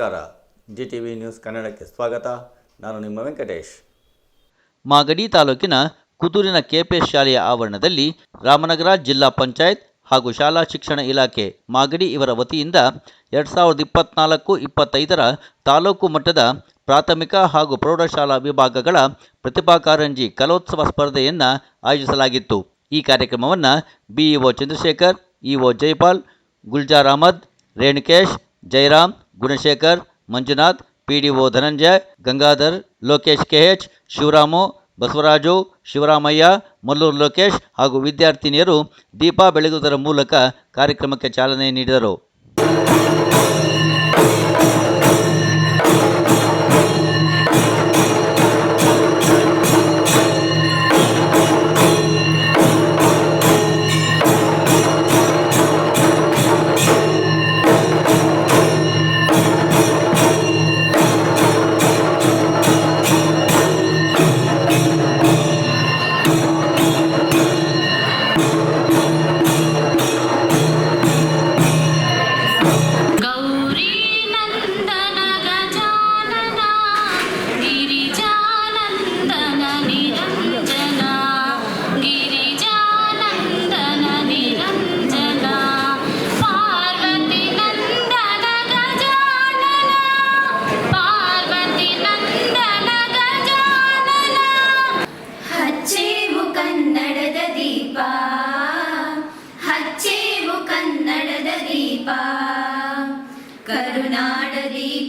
ನಮಸ್ಕಾರ. G T V news ಕನ್ನಡಕ್ಕೆ ಸ್ವಾಗತ. ನಾನು ನಿಮ್ಮ ವೆಂಕಟೇಶ್. ಮಾಗಡಿ ತಾಲೂಕಿನ ಕುದೂರಿನ ಕೆಪಿಎಸ್ ಶಾಲೆಯ ಆವರಣದಲ್ಲಿ ರಾಮನಗರ ಜಿಲ್ಲಾ ಪಂಚಾಯತ್ ಹಾಗೂ ಶಾಲಾ ಶಿಕ್ಷಣ ಇಲಾಖೆ ಮಾಗಡಿ ಇವರ ವತಿಯಿಂದ ಎರಡ್ ಸಾವಿರದ ಇಪ್ಪತ್ನಾಲ್ಕು ಇಪ್ಪತ್ತೈದರ ತಾಲೂಕು ಮಟ್ಟದ ಪ್ರಾಥಮಿಕ ಹಾಗೂ ಪ್ರೌಢಶಾಲಾ ವಿಭಾಗಗಳ ಪ್ರತಿಭಾ ಕಾರಂಜಿ ಕಲೋತ್ಸವ ಸ್ಪರ್ಧೆಯನ್ನು ಆಯೋಜಿಸಲಾಗಿತ್ತು. ಈ ಕಾರ್ಯಕ್ರಮವನ್ನು BEO Chandrashekar, EO Jaipal, Gulzar Ahmad, Renukesh Jayaram Gunashekar, Manjunath, PDO Dhananjay, Gangadhar, Lokesh KH, Shivaramu, Basavaraju, Shivaramaiah, Mallur Lokesh ಹಾಗೂ ವಿದ್ಯಾರ್ಥಿನಿಯರು ದೀಪ ಬೆಳಗುವುದರ ಮೂಲಕ ಕಾರ್ಯಕ್ರಮಕ್ಕೆ ಚಾಲನೆ ನೀಡಿದರು.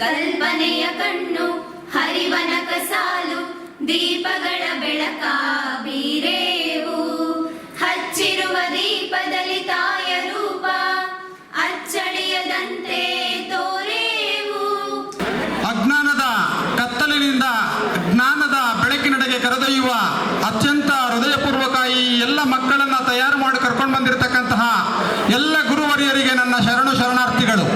ಕಲ್ಪನೆಯ ಕಣ್ಣು ಹರಿವನ ಸಾಲು, ದೀಪಗಳ ಬೆಳಕ ಬೀರೇವು. ಹಚ್ಚಿರುವ ದೀಪದಲ್ಲಿ ತಾಯ ರೂಪ ಅಚ್ಚಳಿಯದಂತೆ ತೋರೇವು. ಅಜ್ಞಾನದ ಕತ್ತಲಿನಿಂದ ಜ್ಞಾನದ ಬೆಳಕಿನಡೆಗೆ ಕರೆದೊಯ್ಯುವ ಅತ್ಯಂತ ಹೃದಯಪೂರ್ವಕ ಈ ಎಲ್ಲ ಮಕ್ಕಳನ್ನ ತಯಾರು ಮಾಡಿ ಕರ್ಕೊಂಡು ಬಂದಿರತಕ್ಕಂತಹ ಎಲ್ಲ ಗುರುವರಿಯರಿಗೆ ನನ್ನ ಶರಣು ಶರಣಾರ್ಥಿಗಳು.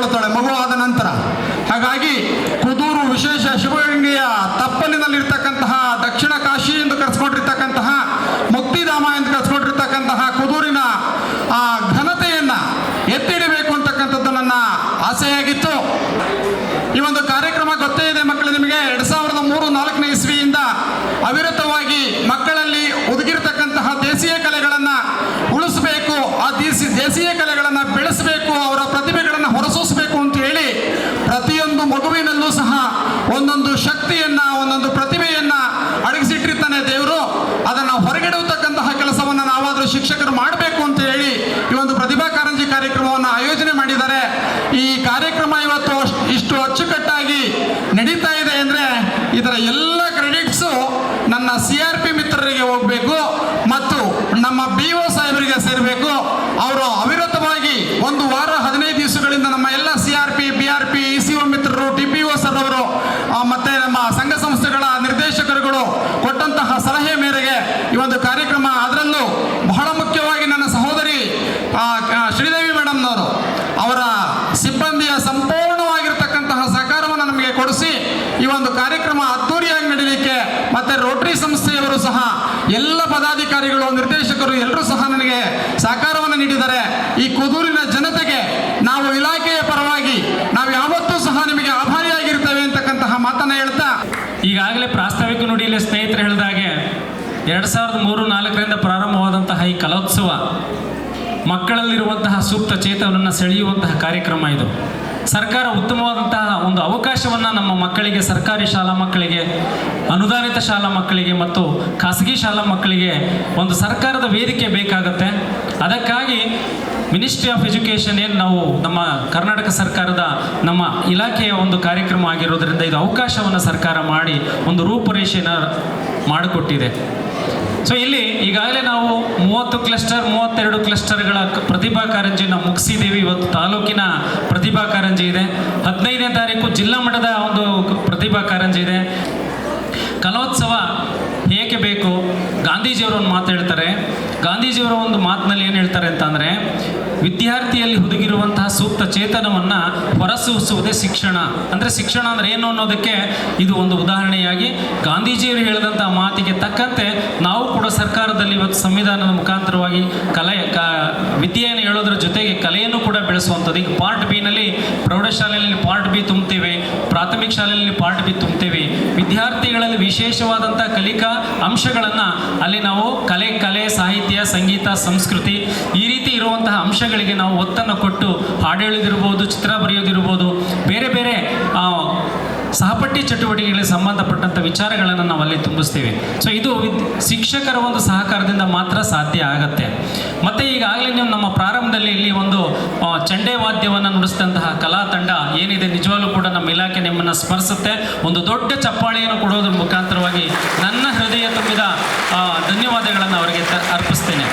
ಮಗುವನ್ನು ಪಡ್ಕೊಳ್ತಾಳೆ ಮಗು ಆದ ನಂತರ. ಹಾಗಾಗಿ ಕುದೂರು ವಿಶೇಷ ಶಿವಗಂಗೆಯ ತಪ್ಪಲಿನಲ್ಲಿರ್ತಕ್ಕಂತಹ ದಕ್ಷಿಣ ಕಾಶಿ ಎಂದು ಕರೆಸ್ಕೊಂಡಿರ್ತಕ್ಕಂತಹ ಮುಕ್ತಿಧಾಮ ಎಂದು ಕರೆಸ್ಕೊಂಡಿರ್ತಕ್ಕಂತಹ ಕುದೂರಿನ ಆ ಘನತೆಯನ್ನ ಎತ್ತಿಡಬೇಕು ಅಂತಕ್ಕಂಥದ್ದು ನನ್ನ ಆಸೆಯಾಗಿತ್ತು. ಈ ಒಂದು ಕಾರ್ಯಕ್ರಮ ಗೊತ್ತೇ ಇದೆ ಮಕ್ಕಳು ನಿಮಗೆ. ಎರಡ್ ನನ್ನ ಸಿ ಆರ್ ಪಿ ಮಿತ್ರರಿಗೆ ಹೋಗಬೇಕು ಮತ್ತು ನಮ್ಮ ಬಿ ಸಾಹೇಬರಿಗೆ ಸೇರಬೇಕು ಅವರು ಅವಿರತವಾಗಿ ಒಂದು ವಾರ ಹದಿನೈದು ದಿವಸಗಳಿಂದ ನಮ್ಮ ಎಲ್ಲ C R P B R P E C O ಮಿತ್ರರು ಟಿ ಪಿ ಒ ಸರ್ ಅವರು ಆ, ಮತ್ತೆ ನಮ್ಮ ಸಂಘ ಸಂಸ್ಥೆಗಳ ನಿರ್ದೇಶಕರುಗಳು ಕೊಟ್ಟಂತಹ ಸಲಹೆ ಮೇರೆಗೆ ಈ ಒಂದು ಕಾರ್ಯಕ್ರಮ ಅದರಲ್ಲೂ ಬಹಳ ಮುಖ್ಯವಾಗಿ ನನ್ನ ಸಹೋದರಿ ಆ, ಆ, ಶ್ರೀದೇವಿ ಮೇಡಮ್ನವರು ಅವರ ಸಿಬ್ಬಂದಿಯ ಸಂಪೂರ್ಣವಾಗಿರ್ತಕ್ಕಂತಹ ಸಹಕಾರವನ್ನು ನಮಗೆ ಕೊಡಿಸಿ ಈ ಒಂದು ಕಾರ್ಯಕ್ರಮ ಸಹ ಎಲ್ಲ ಪದಾಧಿಕಾರಿಗಳು ನಿರ್ದೇಶಕರು ಎಲ್ಲರೂ ಸಹ ನನಗೆ ಸಹಕಾರವನ್ನು ನೀಡಿದ್ದಾರೆ. ಈ ಕುದೂರಿನ ಜನತೆಗೆ ನಾವು ಇಲಾಖೆಯ ಪರವಾಗಿ ನಾವು ಯಾವತ್ತೂ ಸಹ ನಿಮಗೆ ಆಭಾರಿಯಾಗಿರ್ತೇವೆ ಅಂತಕ್ಕಂತಹ ಮಾತನ್ನ ಹೇಳ್ತಾ. ಈಗಾಗಲೇ ಪ್ರಾಸ್ತಾವಿಕ ನುಡಿಯಲ್ಲಿ ಸ್ನೇಹಿತರು ಹೇಳಿದಾಗೆ ಎರಡು ಸಾವಿರದ ಮೂರು ನಾಲ್ಕರಿಂದ ಪ್ರಾರಂಭವಾದಂತಹ ಈ ಕಲೋತ್ಸವ ಮಕ್ಕಳಲ್ಲಿರುವಂತಹ ಸೂಕ್ತ ಚೇತನವನ್ನು ಸೆಳೆಯುವಂತಹ ಕಾರ್ಯಕ್ರಮ ಇದು. ಸರ್ಕಾರ ಉತ್ತಮವಾದಂತಹ ಒಂದು ಅವಕಾಶವನ್ನು ನಮ್ಮ ಮಕ್ಕಳಿಗೆ, ಸರ್ಕಾರಿ ಶಾಲಾ ಮಕ್ಕಳಿಗೆ, ಅನುದಾನಿತ ಶಾಲಾ ಮಕ್ಕಳಿಗೆ ಮತ್ತು ಖಾಸಗಿ ಶಾಲಾ ಮಕ್ಕಳಿಗೆ ಒಂದು ಸರ್ಕಾರದ ವೇದಿಕೆ ಬೇಕಾಗುತ್ತೆ. ಅದಕ್ಕಾಗಿ ಮಿನಿಸ್ಟ್ರಿ ಆಫ್ ಎಜುಕೇಷನ್ ಏನು ನಾವು ನಮ್ಮ ಕರ್ನಾಟಕ ಸರ್ಕಾರದ ನಮ್ಮ ಇಲಾಖೆಯ ಒಂದು ಕಾರ್ಯಕ್ರಮ ಆಗಿರೋದರಿಂದ ಇದು ಅವಕಾಶವನ್ನು ಸರ್ಕಾರ ಮಾಡಿ ಒಂದು ರೂಪುರೇಷೆಯನ್ನು ಮಾಡಿಕೊಟ್ಟಿದೆ. ಸೊ ಇಲ್ಲಿ ಈಗಾಗಲೇ ನಾವು ಮೂವತ್ತು ಕ್ಲಸ್ಟರ್ ಮೂವತ್ತೆರಡು ಕ್ಲಸ್ಟರ್ಗಳ ಪ್ರತಿಭಾ ಕಾರಂಜಿಯನ್ನು ಮುಗಿಸಿದ್ದೀವಿ. ಇವತ್ತು ತಾಲೂಕಿನ ಪ್ರತಿಭಾ ಕಾರಂಜಿ ಇದೆ. ಹದಿನೈದನೇ ತಾರೀಕು ಜಿಲ್ಲಾ ಮಟ್ಟದ ಒಂದು ಪ್ರತಿಭಾ ಕಾರಂಜಿ ಇದೆ. ಕಲೋತ್ಸವ ಏಕೆ ಬೇಕು? ಗಾಂಧೀಜಿಯವರು ಒಂದು ಮಾತು ಹೇಳ್ತಾರೆ. ಗಾಂಧೀಜಿಯವರ ಒಂದು ಮಾತಿನಲ್ಲಿ ಏನು ಹೇಳ್ತಾರೆ ಅಂತಂದರೆ, ವಿದ್ಯಾರ್ಥಿಯಲ್ಲಿ ಹುದುಗಿರುವಂತಹ ಸೂಕ್ತ ಚೇತನವನ್ನು ಹೊರಸೂಸುವುದೇ ಶಿಕ್ಷಣ. ಅಂದರೆ ಶಿಕ್ಷಣ ಅಂದರೆ ಏನು ಅನ್ನೋದಕ್ಕೆ ಇದು ಒಂದು ಉದಾಹರಣೆಯಾಗಿ ಗಾಂಧೀಜಿಯವರು ಹೇಳಿದಂಥ ಮಾತಿಗೆ ತಕ್ಕಂತೆ ನಾವು ಕೂಡ ಸರ್ಕಾರದಲ್ಲಿ ಇವತ್ತು ಸಂವಿಧಾನದ ಮುಖಾಂತರವಾಗಿ ಕಲೆ, ಕ, ವಿದ್ಯೆಯನ್ನು ಹೇಳೋದ್ರ ಜೊತೆಗೆ ಕಲೆಯನ್ನು ಕೂಡ ಬೆಳೆಸುವಂಥದ್ದು. ಈಗ ಪಾರ್ಟ್ ಬಿನಲ್ಲಿ ಪ್ರೌಢಶಾಲೆಯಲ್ಲಿ ಪಾರ್ಟ್ ಬಿ ತುಂಬ್ತೀವಿ ಪ್ರಾಥಮಿಕ ಶಾಲೆಯಲ್ಲಿ ಪಾರ್ಟ್ ಬಿ ತುಂಬ್ತೇವೆ ವಿಶೇಷವಾದಂಥ ಕಲಿಕಾ ಅಂಶಗಳನ್ನು ಅಲ್ಲಿ ನಾವು ಕಲೆ ಕಲೆ, ಸಾಹಿತ್ಯ, ಸಂಗೀತ, ಸಂಸ್ಕೃತಿ ಈ ರೀತಿ ಇರುವಂತಹ ಅಂಶಗಳಿಗೆ ನಾವು ಒತ್ತನ್ನು ಕೊಟ್ಟು ಹಾಡು ಹೇಳೋದಿರ್ಬೋದು ಚಿತ್ರ ಬರೆಯೋದಿರ್ಬೋದು, ಬೇರೆ ಬೇರೆ ಸಹಪಠ್ಯ ಚಟುವಟಿಕೆಗಳಿಗೆ ಸಂಬಂಧಪಟ್ಟಂಥ ವಿಚಾರಗಳನ್ನು ನಾವು ಅಲ್ಲಿ ತುಂಬಿಸ್ತೀವಿ. ಸೊ ಇದು ಶಿಕ್ಷಕರ ಒಂದು ಸಹಕಾರದಿಂದ ಮಾತ್ರ ಸಾಧ್ಯ ಆಗತ್ತೆ. ಮತ್ತು ಈಗಾಗಲೇ ನೀವು ನಮ್ಮ ಪ್ರಾರಂಭದಲ್ಲಿ ಇಲ್ಲಿ ಒಂದು ಚಂಡೆ ವಾದ್ಯವನ್ನು ನುಡಿಸಿದಂತಹ ಕಲಾ ತಂಡ ಏನಿದೆ ನಿಜವಾಗ್ಲೂ ಕೂಡ ನಮ್ಮ ಇಲಾಖೆ ನಿಮ್ಮನ್ನು ಸ್ಮರಿಸುತ್ತೆ ಒಂದು ದೊಡ್ಡ ಚಪ್ಪಾಳೆಯನ್ನು ಕೊಡೋದ್ರ ಮುಖಾಂತರವಾಗಿ ನನ್ನ ಹೃದಯ ತುಂಬಿದ ಧನ್ಯವಾದಗಳನ್ನು ಅವರಿಗೆ ಅರ್ಪಿಸ್ತೇನೆ.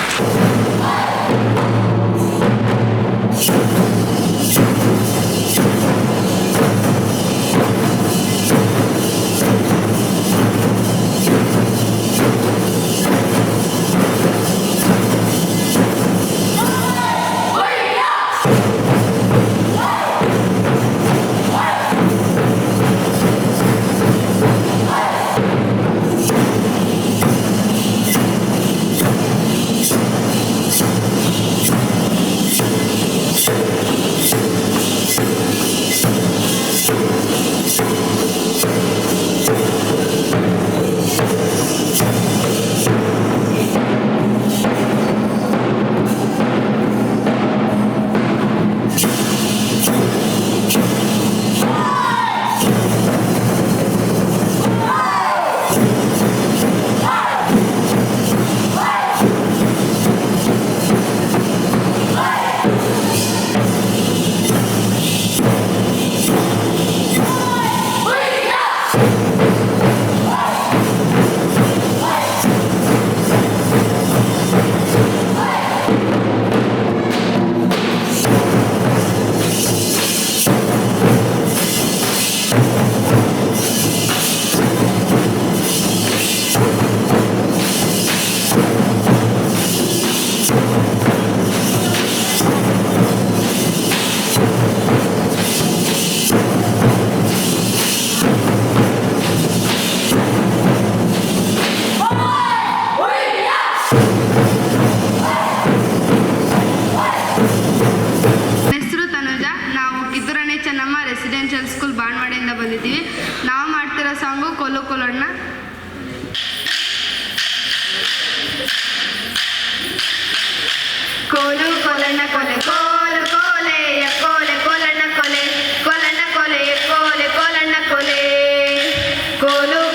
ಕೋಲು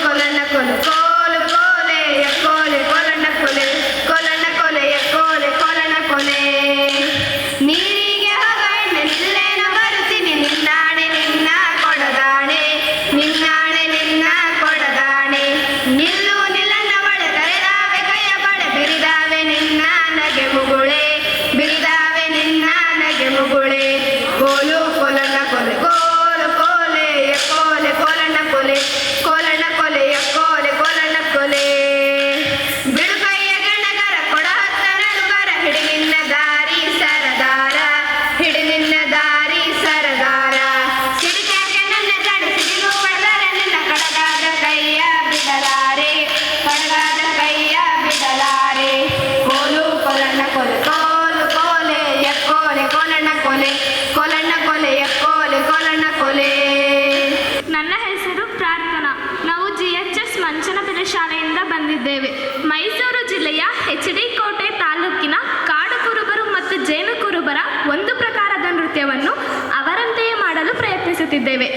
ಇದ್ದೇವೆ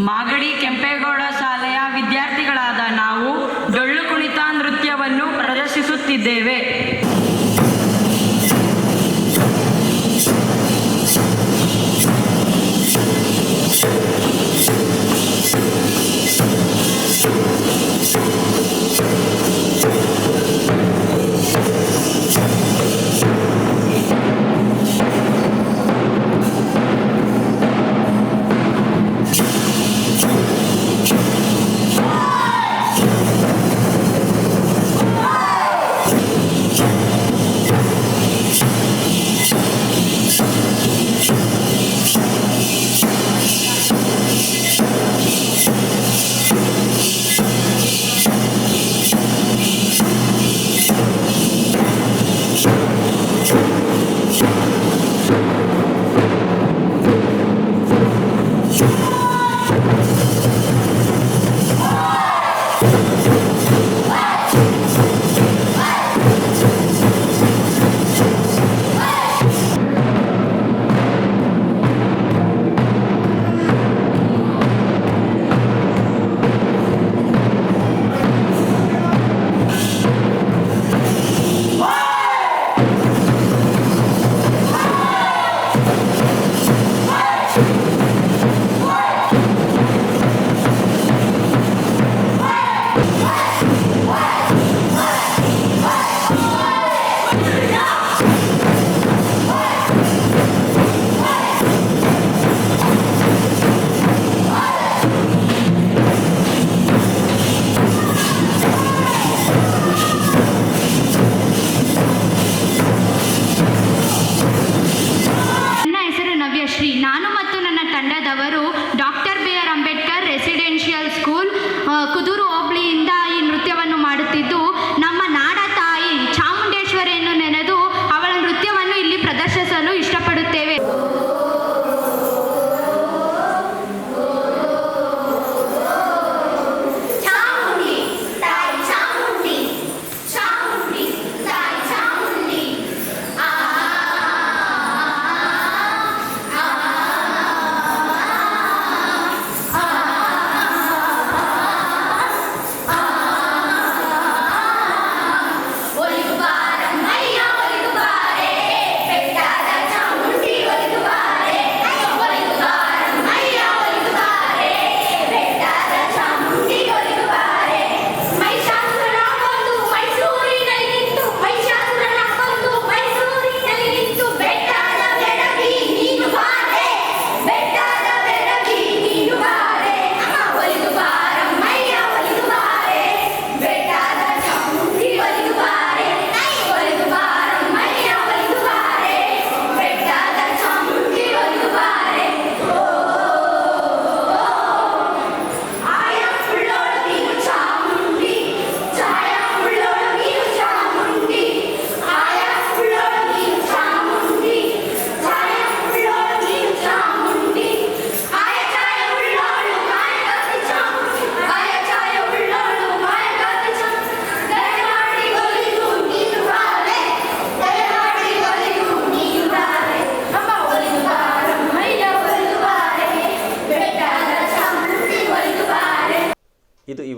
ಮಾಗಡಿ ಕೆಂಪೇಗೌಡ ಶಾಲೆಯ ವಿದ್ಯಾರ್ಥಿಗಳಾದ ನಾವು ಡೊಳ್ಳು ಕುಣಿತ ನೃತ್ಯವನ್ನು ಪ್ರದರ್ಶಿಸುತ್ತಿದ್ದೇವೆ.